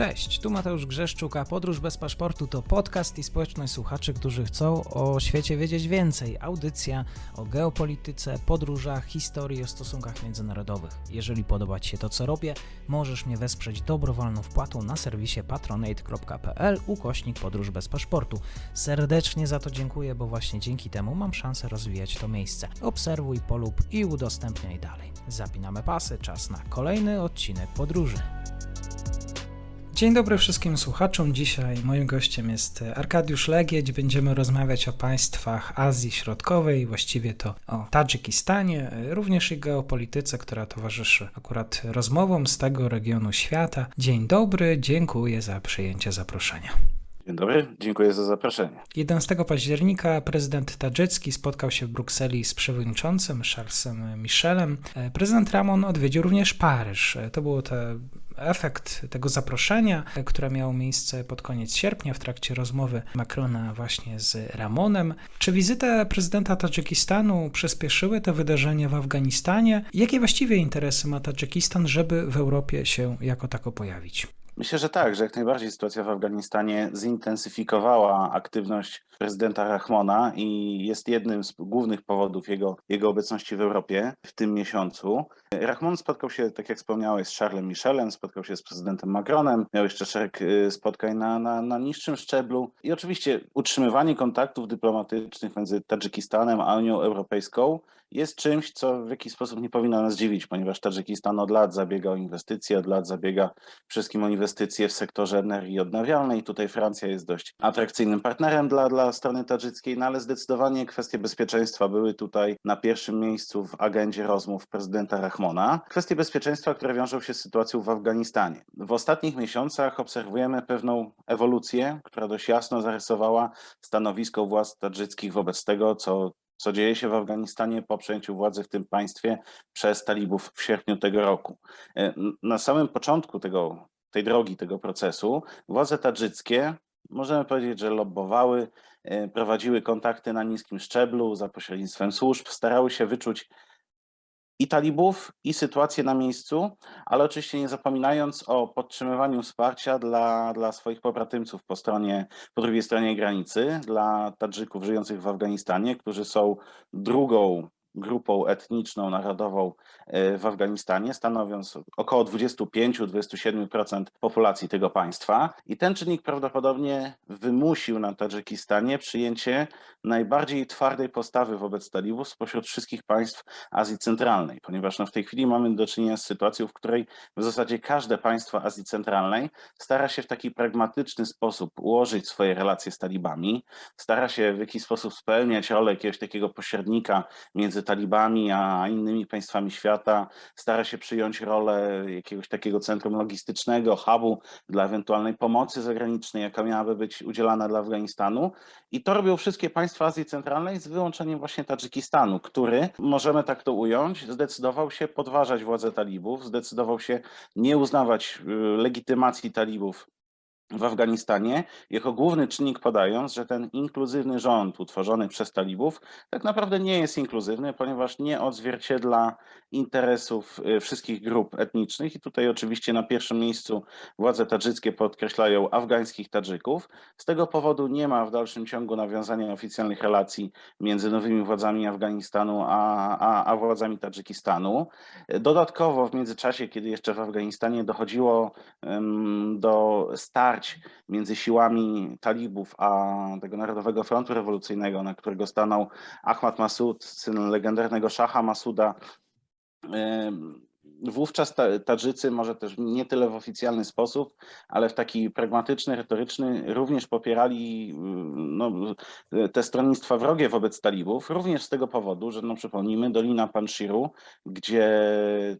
Cześć, tu Mateusz Grzeszczuk, a Podróż bez paszportu to podcast i społeczność słuchaczy, którzy chcą o świecie wiedzieć więcej. Audycja o geopolityce, podróżach, historii, o stosunkach międzynarodowych. Jeżeli podoba Ci się to, co robię, możesz mnie wesprzeć dobrowolną wpłatą na serwisie patronate.pl ukośnik podróż bez paszportu. Serdecznie za to dziękuję, bo właśnie dzięki temu mam szansę rozwijać to miejsce. Obserwuj, polub i udostępniaj dalej. Zapinamy pasy, czas na kolejny odcinek podróży. Dzień dobry wszystkim słuchaczom. Dzisiaj moim gościem jest Arkadiusz Legieć. Będziemy rozmawiać o państwach Azji Środkowej, właściwie to o Tadżykistanie, również i geopolityce, która towarzyszy akurat rozmowom z tego regionu świata. Dzień dobry, dziękuję za przyjęcie zaproszenia. Dzień dobry, dziękuję za zaproszenie. 11 października prezydent tadżycki spotkał się w Brukseli z przewodniczącym Charlesem Michelem. Prezydent Ramon odwiedził również Paryż. To był to efekt tego zaproszenia, które miało miejsce pod koniec sierpnia w trakcie rozmowy Macrona właśnie z Ramonem. Czy wizyta prezydenta Tadżykistanu przyspieszyły te wydarzenia w Afganistanie? Jakie właściwie interesy ma Tadżykistan, żeby w Europie się jako tako pojawić? Myślę, że tak, że jak najbardziej sytuacja w Afganistanie zintensyfikowała aktywność prezydenta Rahmona i jest jednym z głównych powodów jego, jego obecności w Europie w tym miesiącu. Rahmon spotkał się, tak jak wspomniałeś, z Charlesem Michelem, spotkał się z prezydentem Macronem, miał jeszcze szereg y, spotkań na, na, na niższym szczeblu i oczywiście utrzymywanie kontaktów dyplomatycznych między Tadżykistanem a Unią Europejską jest czymś, co w jakiś sposób nie powinno nas dziwić, ponieważ Tadżykistan od lat zabiega o inwestycje, od lat zabiega wszystkim o inwestycje w sektorze energii odnawialnej. Tutaj Francja jest dość atrakcyjnym partnerem dla, dla strony tadżyckiej, no ale zdecydowanie kwestie bezpieczeństwa były tutaj na pierwszym miejscu w agendzie rozmów prezydenta Rahmona. Kwestie bezpieczeństwa, które wiążą się z sytuacją w Afganistanie. W ostatnich miesiącach obserwujemy pewną ewolucję, która dość jasno zarysowała stanowisko władz tadżyckich wobec tego, co co dzieje się w Afganistanie po przejęciu władzy w tym państwie przez talibów w sierpniu tego roku. Na samym początku tego, tej drogi, tego procesu, władze tadżyckie, możemy powiedzieć, że lobbowały, prowadziły kontakty na niskim szczeblu za pośrednictwem służb, starały się wyczuć i talibów, i sytuację na miejscu, ale oczywiście nie zapominając o podtrzymywaniu wsparcia dla, dla swoich pobratymców po stronie, po drugiej stronie granicy, dla Tadżyków żyjących w Afganistanie, którzy są drugą grupą etniczną, narodową w Afganistanie, stanowiąc około 25-27% populacji tego państwa. I ten czynnik prawdopodobnie wymusił na Tadżykistanie przyjęcie najbardziej twardej postawy wobec talibów spośród wszystkich państw Azji Centralnej, ponieważ no w tej chwili mamy do czynienia z sytuacją, w której w zasadzie każde państwo Azji Centralnej stara się w taki pragmatyczny sposób ułożyć swoje relacje z talibami, stara się w jakiś sposób spełniać rolę jakiegoś takiego pośrednika między talibami a innymi państwami świata, stara się przyjąć rolę jakiegoś takiego centrum logistycznego, hubu dla ewentualnej pomocy zagranicznej, jaka miałaby być udzielana dla Afganistanu. I to robią wszystkie państwa Azji Centralnej z wyłączeniem właśnie Tadżykistanu, który, możemy tak to ująć, zdecydował się podważać władzę talibów, zdecydował się nie uznawać legitymacji talibów w Afganistanie, jako główny czynnik podając, że ten inkluzywny rząd utworzony przez talibów tak naprawdę nie jest inkluzywny, ponieważ nie odzwierciedla interesów wszystkich grup etnicznych i tutaj oczywiście na pierwszym miejscu władze tadżyckie podkreślają afgańskich Tadżyków. Z tego powodu nie ma w dalszym ciągu nawiązania oficjalnych relacji między nowymi władzami Afganistanu a, a, a władzami Tadżykistanu. Dodatkowo w międzyczasie, kiedy jeszcze w Afganistanie dochodziło um, do starć między siłami talibów a tego Narodowego Frontu Rewolucyjnego, na którego stanął Ahmad Masud, syn legendarnego szacha Masuda. Wówczas Tadżycy, może też nie tyle w oficjalny sposób, ale w taki pragmatyczny, retoryczny, również popierali no, te stronnictwa wrogie wobec talibów, również z tego powodu, że no przypomnijmy, Dolina Panshiru, gdzie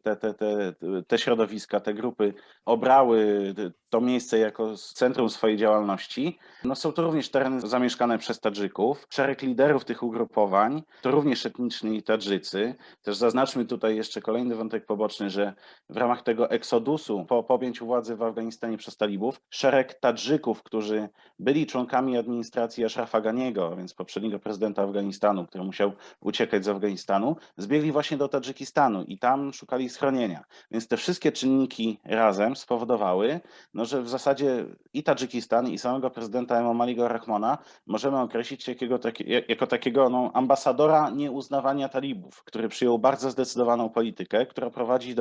te, te, te, te środowiska, te grupy obrały to miejsce jako centrum swojej działalności, no są to również tereny zamieszkane przez Tadżyków. Szereg liderów tych ugrupowań to również etniczni Tadżycy. Też zaznaczmy tutaj jeszcze kolejny wątek poboczny, Że w ramach tego eksodusu po, objęciu władzy w Afganistanie przez talibów, szereg Tadżyków, którzy byli członkami administracji Ashrafa Ganiego, więc poprzedniego prezydenta Afganistanu, który musiał uciekać z Afganistanu, zbiegli właśnie do Tadżykistanu i tam szukali schronienia. Więc te wszystkie czynniki razem spowodowały, no, że w zasadzie i Tadżykistan, i samego prezydenta Emomaliego Rahmona możemy określić jakiego, jako takiego no, ambasadora nieuznawania talibów, który przyjął bardzo zdecydowaną politykę, która prowadzi do,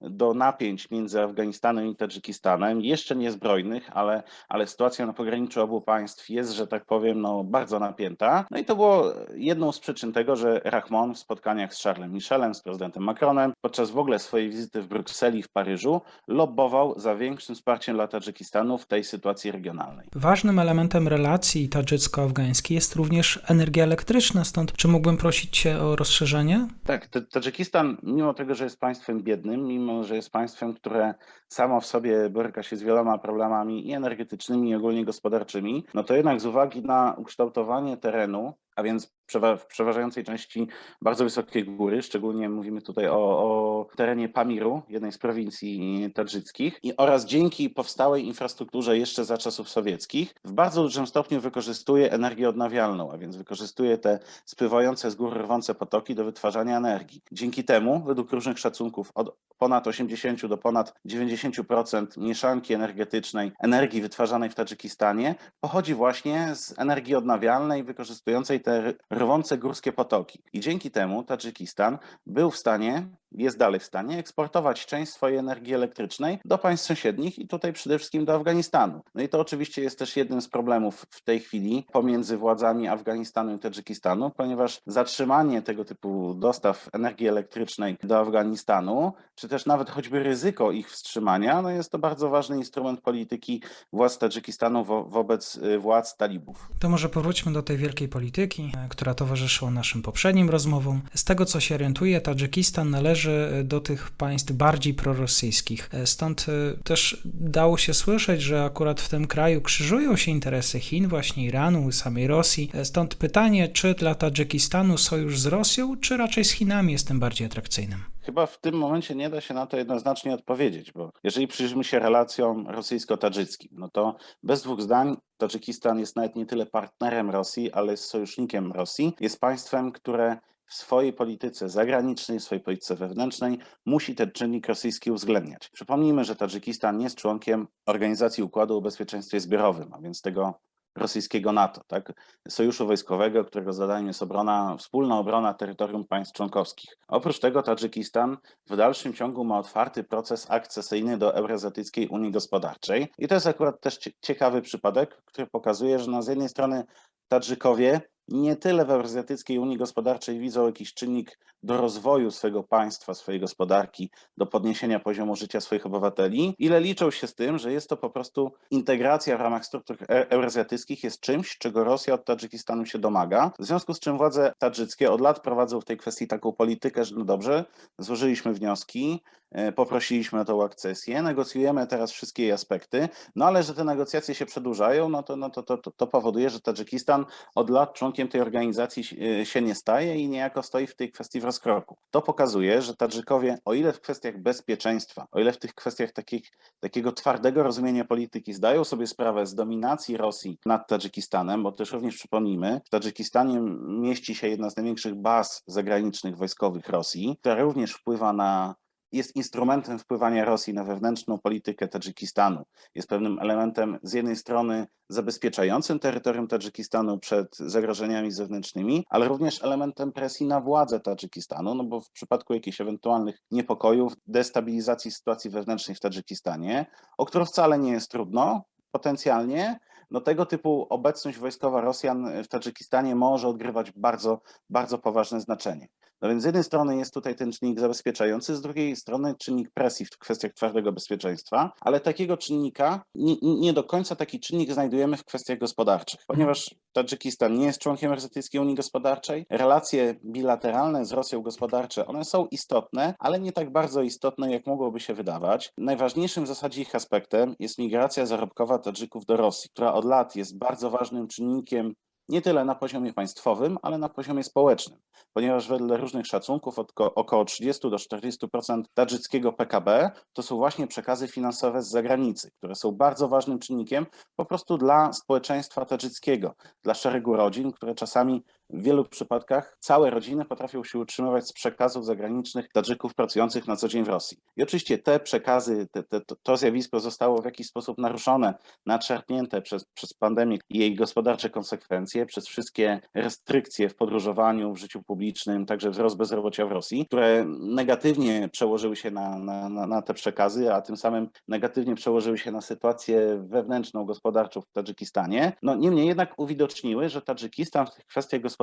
do napięć między Afganistanem i Tadżykistanem, jeszcze niezbrojnych, ale, ale sytuacja na pograniczu obu państw jest, że tak powiem, no, bardzo napięta. No i to było jedną z przyczyn tego, że Rahmon w spotkaniach z Charlesem Michelem, z prezydentem Macronem, podczas w ogóle swojej wizyty w Brukseli w Paryżu, lobbował za większym wsparciem dla Tadżykistanu w tej sytuacji regionalnej. Ważnym elementem relacji tadżycko-afgańskiej jest również energia elektryczna, stąd czy mógłbym prosić Cię o rozszerzenie? Tak, Tadżykistan, mimo tego, że jest państwem biednym, mimo że jest państwem, które samo w sobie boryka się z wieloma problemami i energetycznymi, i ogólnie gospodarczymi, no to jednak z uwagi na ukształtowanie terenu, a więc w przeważającej części bardzo wysokie góry, szczególnie mówimy tutaj o, o, terenie Pamiru, jednej z prowincji tadżyckich, i oraz dzięki powstałej infrastrukturze jeszcze za czasów sowieckich, w bardzo dużym stopniu wykorzystuje energię odnawialną, a więc wykorzystuje te spływające z gór rwące potoki do wytwarzania energii. Dzięki temu, według różnych szacunków, od ponad 80 do ponad 90% mieszanki energetycznej energii wytwarzanej w Tadżykistanie pochodzi właśnie z energii odnawialnej wykorzystującej te rwące górskie potoki. I dzięki temu Tadżykistan był w stanie, jest dalej w stanie eksportować część swojej energii elektrycznej do państw sąsiednich i tutaj przede wszystkim do Afganistanu. No i to oczywiście jest też jednym z problemów w tej chwili pomiędzy władzami Afganistanu i Tadżykistanu, ponieważ zatrzymanie tego typu dostaw energii elektrycznej do Afganistanu, czy też nawet choćby ryzyko ich wstrzymania, no jest to bardzo ważny instrument polityki władz Tadżykistanu wo wobec y, władz talibów. To może powróćmy do tej wielkiej polityki, która towarzyszyła naszym poprzednim rozmowom. Z tego co się orientuję, Tadżykistan należy do tych państw bardziej prorosyjskich. Stąd y, też dało się słyszeć, że akurat w tym kraju krzyżują się interesy Chin, właśnie Iranu, samej Rosji. Stąd pytanie, czy dla Tadżykistanu sojusz z Rosją, czy raczej z Chinami jest tym bardziej atrakcyjnym? Chyba w tym momencie nie da się na to jednoznacznie odpowiedzieć, bo jeżeli przyjrzymy się relacjom rosyjsko-tadżyckim, no to bez dwóch zdań Tadżykistan jest nawet nie tyle partnerem Rosji, ale jest sojusznikiem Rosji. Jest państwem, które w swojej polityce zagranicznej, w swojej polityce wewnętrznej musi ten czynnik rosyjski uwzględniać. Przypomnijmy, że Tadżykistan jest członkiem Organizacji Układu o Bezpieczeństwie Zbiorowym, a więc tego rosyjskiego NATO, tak? sojuszu wojskowego, którego zadaniem jest obrona, wspólna obrona terytorium państw członkowskich. Oprócz tego Tadżykistan w dalszym ciągu ma otwarty proces akcesyjny do Euroazjatyckiej Unii Gospodarczej i to jest akurat też ciekawy przypadek, który pokazuje, że no z jednej strony Tadżykowie nie tyle w Eurazjatyckiej Unii Gospodarczej widzą jakiś czynnik do rozwoju swojego państwa, swojej gospodarki, do podniesienia poziomu życia swoich obywateli, ile liczą się z tym, że jest to po prostu integracja w ramach struktur e, eurazjatyckich jest czymś, czego Rosja od Tadżykistanu się domaga. W związku z czym władze tadżyckie od lat prowadzą w tej kwestii taką politykę, że no dobrze, złożyliśmy wnioski, e, poprosiliśmy o tą akcesję, negocjujemy teraz wszystkie jej aspekty, no ale że te negocjacje się przedłużają, no to, no to, to, to powoduje, że Tadżykistan od lat członkiem tej organizacji e, się nie staje i niejako stoi w tej kwestii w rozkroku. To pokazuje, że Tadżykowie, o ile w kwestiach bezpieczeństwa, o ile w tych kwestiach takich, takiego twardego rozumienia polityki zdają sobie sprawę z dominacji Rosji nad Tadżykistanem, bo też również przypomnijmy, w Tadżykistanie mieści się jedna z największych baz zagranicznych wojskowych Rosji, która również wpływa na jest instrumentem wpływania Rosji na wewnętrzną politykę Tadżykistanu. Jest pewnym elementem z jednej strony zabezpieczającym terytorium Tadżykistanu przed zagrożeniami zewnętrznymi, ale również elementem presji na władze Tadżykistanu, no bo w przypadku jakichś ewentualnych niepokojów, destabilizacji sytuacji wewnętrznej w Tadżykistanie, o którą wcale nie jest trudno, potencjalnie, no tego typu obecność wojskowa Rosjan w Tadżykistanie może odgrywać bardzo, bardzo poważne znaczenie. No więc z jednej strony jest tutaj ten czynnik zabezpieczający, z drugiej strony czynnik presji w kwestiach twardego bezpieczeństwa, ale takiego czynnika, nie, nie do końca taki czynnik znajdujemy w kwestiach gospodarczych, ponieważ Tadżykistan nie jest członkiem Azjatyckiej Unii Gospodarczej, relacje bilateralne z Rosją gospodarcze, one są istotne, ale nie tak bardzo istotne, jak mogłoby się wydawać. Najważniejszym w zasadzie ich aspektem jest migracja zarobkowa Tadżyków do Rosji, która od lat jest bardzo ważnym czynnikiem nie tyle na poziomie państwowym, ale na poziomie społecznym, ponieważ wedle różnych szacunków około 30 do 40% tadżyckiego PKB to są właśnie przekazy finansowe z zagranicy, które są bardzo ważnym czynnikiem po prostu dla społeczeństwa tadżyckiego, dla szeregu rodzin, które czasami w wielu przypadkach całe rodziny potrafią się utrzymywać z przekazów zagranicznych Tadżyków pracujących na co dzień w Rosji. I oczywiście te przekazy, te, te, to, to zjawisko zostało w jakiś sposób naruszone, nadszarpnięte przez, przez pandemię i jej gospodarcze konsekwencje, przez wszystkie restrykcje w podróżowaniu, w życiu publicznym, także wzrost bezrobocia w Rosji, które negatywnie przełożyły się na, na, na, te przekazy, a tym samym negatywnie przełożyły się na sytuację wewnętrzną, gospodarczą w Tadżykistanie. No, niemniej jednak uwidoczniły, że Tadżykistan w tych kwestiach gospodarczych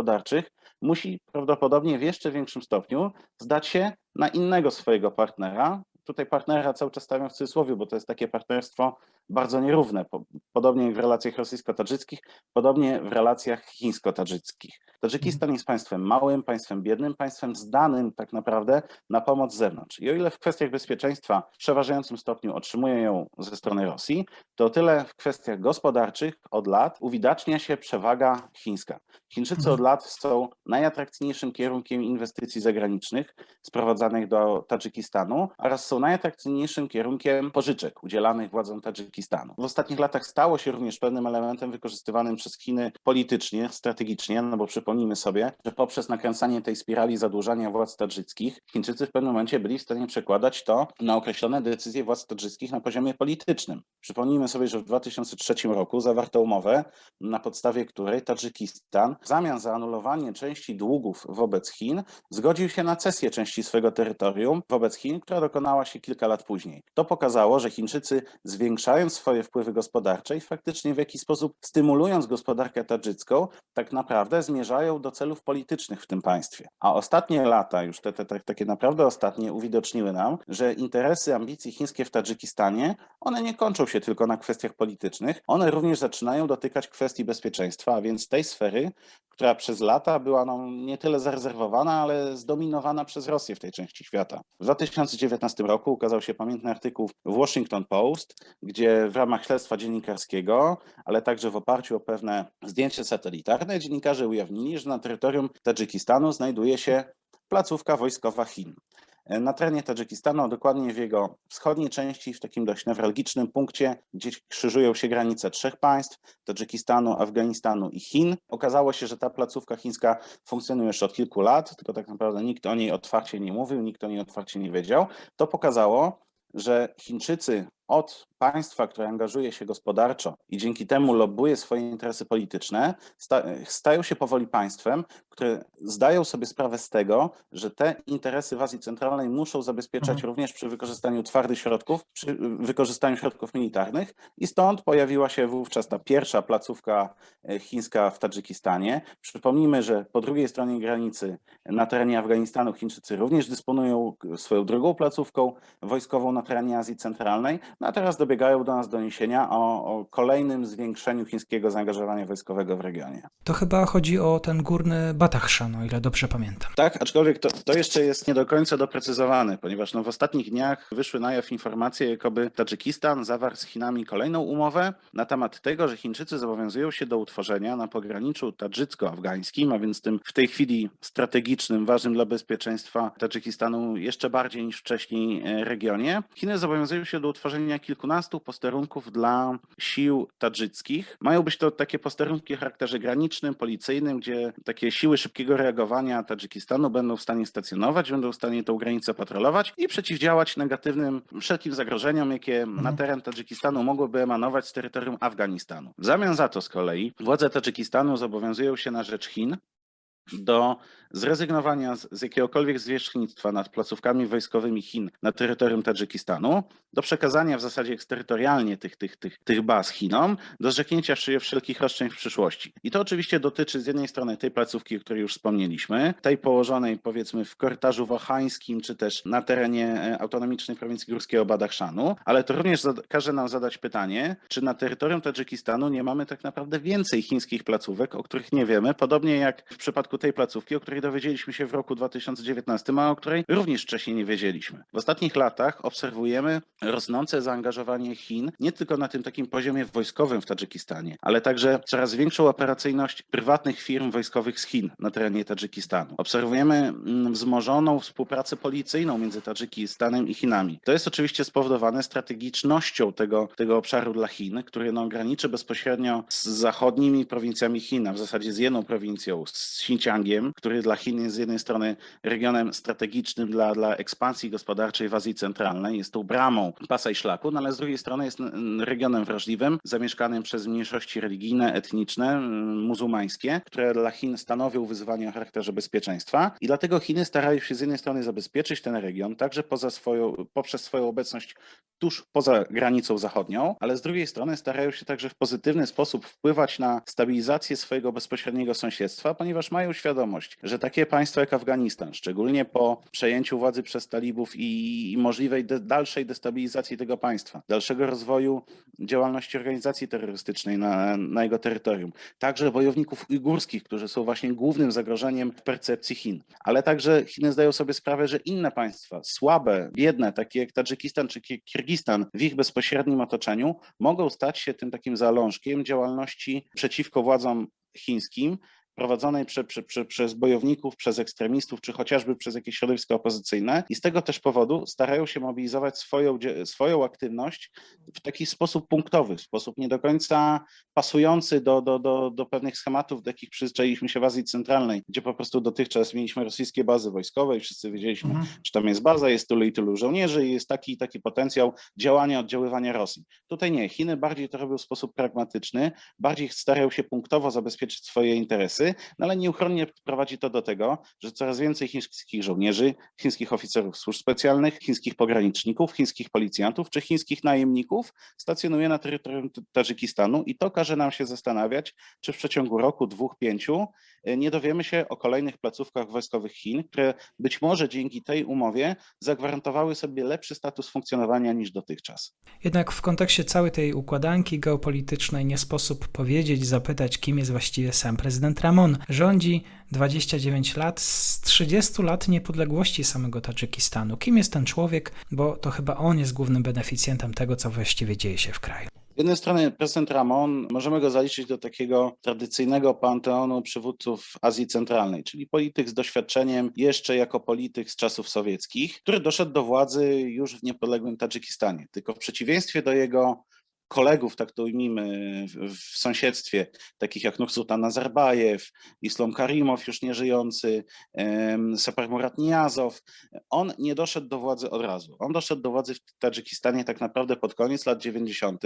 musi prawdopodobnie w jeszcze większym stopniu zdać się na innego swojego partnera. Tutaj partnera cały czas stawiam w cudzysłowie, bo to jest takie partnerstwo bardzo nierówne, po- podobnie jak w relacjach rosyjsko-tadżyckich, podobnie w relacjach chińsko-tadżyckich. Tadżykistan jest państwem małym, państwem biednym, państwem zdanym tak naprawdę na pomoc z zewnątrz. I o ile w kwestiach bezpieczeństwa w przeważającym stopniu otrzymuje ją ze strony Rosji, to o tyle w kwestiach gospodarczych od lat uwidacznia się przewaga chińska. Chińczycy od lat są najatrakcyjniejszym kierunkiem inwestycji zagranicznych sprowadzanych do Tadżykistanu oraz są najatrakcyjniejszym kierunkiem pożyczek udzielanych władzom Tadżykistanu. W ostatnich latach stało się również pewnym elementem wykorzystywanym przez Chiny politycznie, strategicznie, no bo przypomnijmy sobie, że poprzez nakręcanie tej spirali zadłużania władz tadżyckich, Chińczycy w pewnym momencie byli w stanie przekładać to na określone decyzje władz tadżyckich na poziomie politycznym. Przypomnijmy sobie, że w 2003 roku zawarto umowę, na podstawie której Tadżykistan w zamian za anulowanie części długów wobec Chin zgodził się na cesję części swojego terytorium wobec Chin, która dokonała się kilka lat później. To pokazało, że Chińczycy zwiększając swoje wpływy gospodarcze i faktycznie w jakiś sposób stymulując gospodarkę tadżycką, tak naprawdę zmierzają do celów politycznych w tym państwie. A ostatnie lata, już te, te, te takie naprawdę ostatnie, uwidoczniły nam, że interesy, ambicje chińskie w Tadżykistanie, one nie kończą się tylko na kwestiach politycznych, one również zaczynają dotykać kwestii bezpieczeństwa, a więc tej sfery, która przez lata była no, nie tyle zarezerwowana, ale zdominowana przez Rosję w tej części świata. W 2019 roku ukazał się pamiętny artykuł w Washington Post, gdzie w ramach śledztwa dziennikarskiego, ale także w oparciu o pewne zdjęcia satelitarne, dziennikarze ujawnili, że na terytorium Tadżykistanu znajduje się placówka wojskowa Chin. Na terenie Tadżykistanu, a dokładnie w jego wschodniej części, w takim dość newralgicznym punkcie, gdzie krzyżują się granice trzech państw Tadżykistanu, Afganistanu i Chin. Okazało się, że ta placówka chińska funkcjonuje już od kilku lat, tylko tak naprawdę nikt o niej otwarcie nie mówił, nikt o niej otwarcie nie wiedział. To pokazało, że Chińczycy od państwa, które angażuje się gospodarczo i dzięki temu lobbuje swoje interesy polityczne, sta stają się powoli państwem, które zdają sobie sprawę z tego, że te interesy w Azji Centralnej muszą zabezpieczać Mhm. również przy wykorzystaniu twardych środków, przy wykorzystaniu środków militarnych i stąd pojawiła się wówczas ta pierwsza placówka e, chińska w Tadżykistanie. Przypomnijmy, że po drugiej stronie granicy na terenie Afganistanu Chińczycy również dysponują swoją drugą placówką wojskową na terenie Azji Centralnej, no a teraz dobiegają do nas doniesienia o, o kolejnym zwiększeniu chińskiego zaangażowania wojskowego w regionie. To chyba chodzi o ten górny Batachszan, o ile dobrze pamiętam. Tak, aczkolwiek to, to jeszcze jest nie do końca doprecyzowane, ponieważ no w ostatnich dniach wyszły na jaw informacje, jakoby Tadżykistan zawarł z Chinami kolejną umowę na temat tego, że Chińczycy zobowiązują się do utworzenia na pograniczu tadżycko-afgańskim, a więc tym w tej chwili strategicznym, ważnym dla bezpieczeństwa Tadżykistanu jeszcze bardziej niż wcześniej e, regionie. Chiny zobowiązują się do utworzenia kilkunastu posterunków dla sił tadżyckich. Mają być to takie posterunki o charakterze granicznym, policyjnym, gdzie takie siły szybkiego reagowania Tadżykistanu będą w stanie stacjonować, będą w stanie tą granicę patrolować i przeciwdziałać negatywnym wszelkim zagrożeniom, jakie na teren Tadżykistanu mogłyby emanować z terytorium Afganistanu. W zamian za to z kolei władze Tadżykistanu zobowiązują się na rzecz Chin do zrezygnowania z, z jakiegokolwiek zwierzchnictwa nad placówkami wojskowymi Chin na terytorium Tadżykistanu, do przekazania w zasadzie eksterytorialnie tych, tych, tych, tych baz Chinom, do zrzeknięcia wszelkich roszczeń w przyszłości. I to oczywiście dotyczy z jednej strony tej placówki, o której już wspomnieliśmy, tej położonej powiedzmy w korytarzu wahańskim, czy też na terenie e, autonomicznej prowincji górskiego Badachszanu, ale to również każe nam zadać pytanie, czy na terytorium Tadżykistanu nie mamy tak naprawdę więcej chińskich placówek, o których nie wiemy, podobnie jak w przypadku tej placówki, o której dowiedzieliśmy się w roku 2019, a o której również wcześniej nie wiedzieliśmy. W ostatnich latach obserwujemy rosnące zaangażowanie Chin nie tylko na tym takim poziomie wojskowym w Tadżykistanie, ale także coraz większą operacyjność prywatnych firm wojskowych z Chin na terenie Tadżykistanu. Obserwujemy mm, wzmożoną współpracę policyjną między Tadżykistanem i Chinami. To jest oczywiście spowodowane strategicznością tego, tego obszaru dla Chin, który no, graniczy bezpośrednio z zachodnimi prowincjami Chin, a w zasadzie z jedną prowincją, z Xinjiangiem, który dla Chin jest z jednej strony regionem strategicznym dla, dla ekspansji gospodarczej w Azji Centralnej, jest tą bramą pasa i szlaku, no ale z drugiej strony jest mm, regionem wrażliwym, zamieszkanym przez mniejszości religijne, etniczne, mm, muzułmańskie, które dla Chin stanowią wyzwanie o charakterze bezpieczeństwa. I dlatego Chiny starają się z jednej strony zabezpieczyć ten region, także poza swoją, poprzez swoją obecność tuż poza granicą zachodnią, ale z drugiej strony starają się także w pozytywny sposób wpływać na stabilizację swojego bezpośredniego sąsiedztwa, ponieważ mają świadomość, że takie państwo jak Afganistan, szczególnie po przejęciu władzy przez talibów i, możliwej de, dalszej destabilizacji tego państwa, dalszego rozwoju działalności organizacji terrorystycznej na, na jego terytorium, także bojowników ujgurskich, którzy są właśnie głównym zagrożeniem w percepcji Chin, ale także Chiny zdają sobie sprawę, że inne państwa, słabe, biedne, takie jak Tadżykistan czy Kirgistan w ich bezpośrednim otoczeniu, mogą stać się tym takim zalążkiem działalności przeciwko władzom chińskim, prowadzonej prze, prze, prze, przez bojowników, przez ekstremistów, czy chociażby przez jakieś środowiska opozycyjne. I z tego też powodu starają się mobilizować swoją, swoją aktywność w taki sposób punktowy, w sposób nie do końca pasujący do, do, do, do pewnych schematów, do jakich przyzwyczailiśmy się w Azji Centralnej, gdzie po prostu dotychczas mieliśmy rosyjskie bazy wojskowe i wszyscy wiedzieliśmy, mhm. że tam jest baza, jest tylu i tylu żołnierzy i jest taki taki potencjał działania, oddziaływania Rosji. Tutaj nie, Chiny bardziej to robią w sposób pragmatyczny, bardziej starają się punktowo zabezpieczyć swoje interesy, no ale nieuchronnie prowadzi to do tego, że coraz więcej chińskich żołnierzy, chińskich oficerów służb specjalnych, chińskich pograniczników, chińskich policjantów czy chińskich najemników stacjonuje na terytorium Tadżykistanu i to każe nam się zastanawiać, czy w przeciągu roku, dwóch, pięciu nie dowiemy się o kolejnych placówkach wojskowych Chin, które być może dzięki tej umowie zagwarantowały sobie lepszy status funkcjonowania niż dotychczas. Jednak w kontekście całej tej układanki geopolitycznej nie sposób powiedzieć, zapytać, kim jest właściwie sam prezydent Ramon rządzi 29 lat z 30 lat niepodległości samego Tadżykistanu. Kim jest ten człowiek? Bo to chyba on jest głównym beneficjentem tego, co właściwie dzieje się w kraju. Z jednej strony prezydent Ramon, możemy go zaliczyć do takiego tradycyjnego panteonu przywódców Azji Centralnej, czyli polityk z doświadczeniem jeszcze jako polityk z czasów sowieckich, który doszedł do władzy już w niepodległym Tadżykistanie. Tylko w przeciwieństwie do jego kolegów, tak to ujmijmy, w, sąsiedztwie, takich jak Nursultan Nazarbajew, Islam Karimow już nieżyjący, Sapar Murat Niyazow, on nie doszedł do władzy od razu. On doszedł do władzy w Tadżykistanie tak naprawdę pod koniec lat 90.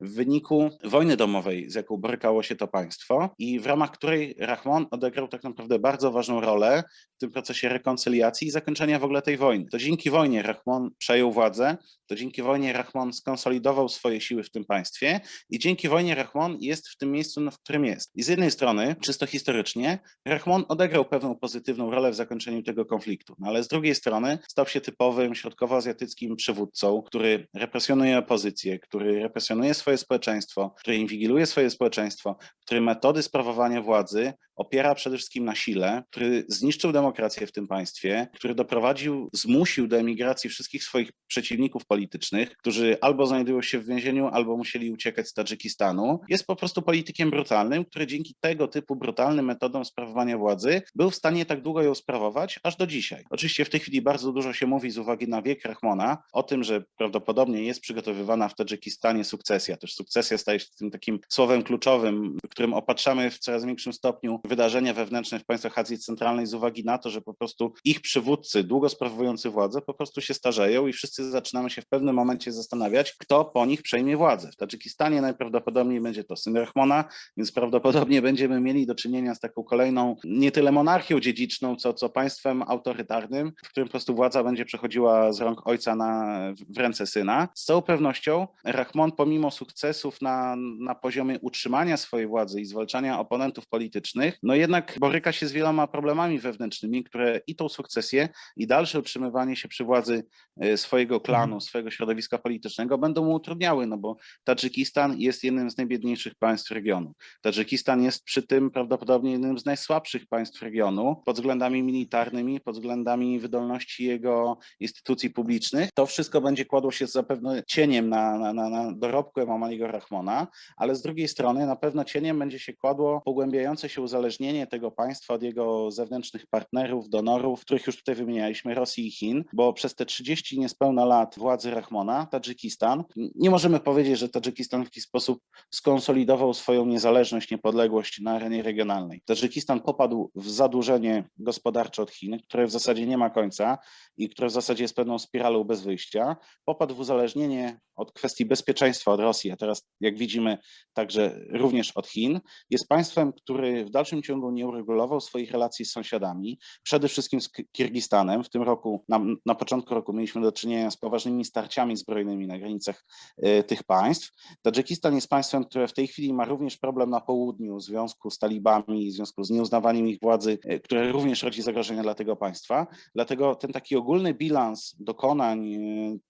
w wyniku wojny domowej, z jaką borykało się to państwo i w ramach której Rahmon odegrał tak naprawdę bardzo ważną rolę w tym procesie rekoncyliacji i zakończenia w ogóle tej wojny. To dzięki wojnie Rahmon przejął władzę, to dzięki wojnie Rahmon skonsolidował swoje siły w tym państwie i dzięki wojnie Rahmon jest w tym miejscu, w którym jest. I z jednej strony, czysto historycznie, Rahmon odegrał pewną pozytywną rolę w zakończeniu tego konfliktu, no ale z drugiej strony stał się typowym środkowoazjatyckim przywódcą, który represjonuje opozycję, który represjonuje swoje społeczeństwo, który inwigiluje swoje społeczeństwo, który metody sprawowania władzy opiera przede wszystkim na sile, który zniszczył demokrację w tym państwie, który doprowadził, zmusił do emigracji wszystkich swoich przeciwników politycznych, którzy albo znajdują się w więzieniu, albo musieli uciekać z Tadżykistanu. Jest po prostu politykiem brutalnym, który dzięki tego typu brutalnym metodom sprawowania władzy był w stanie tak długo ją sprawować, aż do dzisiaj. Oczywiście w tej chwili bardzo dużo się mówi z uwagi na wiek Rahmona o tym, że prawdopodobnie jest przygotowywana w Tadżykistanie sukcesja. Też sukcesja staje się tym takim słowem kluczowym, którym opatrzamy w coraz większym stopniu wydarzenia wewnętrzne w państwach Azji Centralnej z uwagi na to, że po prostu ich przywódcy, długo sprawujący władzę, po prostu się starzeją i wszyscy zaczynamy się w pewnym momencie zastanawiać, kto po nich przejmie władzę. W Tadżykistanie najprawdopodobniej będzie to syn Rahmona, więc prawdopodobnie będziemy mieli do czynienia z taką kolejną nie tyle monarchią dziedziczną, co, co państwem autorytarnym, w którym po prostu władza będzie przechodziła z rąk ojca na, w ręce syna. Z całą pewnością Rahmon pomimo sukcesów na, na poziomie utrzymania swojej władzy i zwalczania oponentów politycznych, no jednak boryka się z wieloma problemami wewnętrznymi, które i tą sukcesję, i dalsze utrzymywanie się przy władzy e, swojego klanu, swojego środowiska politycznego będą mu utrudniały, no bo Tadżykistan jest jednym z najbiedniejszych państw regionu. Tadżykistan jest przy tym prawdopodobnie jednym z najsłabszych państw regionu pod względami militarnymi, pod względami wydolności jego instytucji publicznych. To wszystko będzie kładło się zapewne cieniem na, na, na, na dorobku Emomaliego Rahmona, ale z drugiej strony na pewno cieniem będzie się kładło pogłębiające się uzależnienie tego państwa od jego zewnętrznych partnerów, donorów, których już tutaj wymienialiśmy, Rosji i Chin, bo przez te 30 niespełna lat władzy Rahmona, Tadżykistan, nie możemy powiedzieć, że Tadżykistan w jakiś sposób skonsolidował swoją niezależność, niepodległość na arenie regionalnej. Tadżykistan popadł w zadłużenie gospodarcze od Chin, które w zasadzie nie ma końca i które w zasadzie jest pewną spiralą bez wyjścia. Popadł w uzależnienie od kwestii bezpieczeństwa od Rosji, a teraz, jak widzimy, także również od Chin. Jest państwem, który w dalszym ciągu nie uregulował swoich relacji z sąsiadami, przede wszystkim z Ki- Kirgistanem. W tym roku, na, na początku roku, mieliśmy do czynienia z poważnymi starciami zbrojnymi na granicach e, tych państw. Tadżykistan jest państwem, które w tej chwili ma również problem na południu w związku z talibami, w związku z nieuznawaniem ich władzy, e, które również rodzi zagrożenia dla tego państwa. Dlatego ten taki ogólny bilans dokonań e,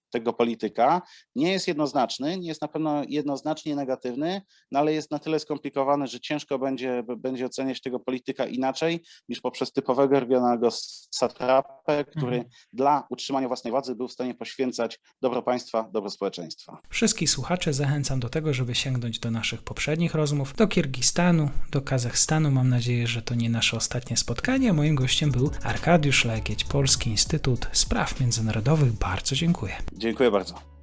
tego polityka nie jest jednoznaczny, nie jest na pewno jednoznacznie negatywny, no ale jest na tyle skomplikowany, że ciężko będzie, będzie oceniać tego polityka inaczej niż poprzez typowego regionalnego satrapę, który Mhm. dla utrzymania własnej władzy był w stanie poświęcać dobro państwa, dobro społeczeństwa. Wszystkich słuchaczy zachęcam do tego, żeby sięgnąć do naszych poprzednich rozmów, do Kirgistanu, do Kazachstanu. Mam nadzieję, że to nie nasze ostatnie spotkanie. Moim gościem był Arkadiusz Legieć, Polski Instytut Spraw Międzynarodowych. Bardzo dziękuję. Dziękuję bardzo.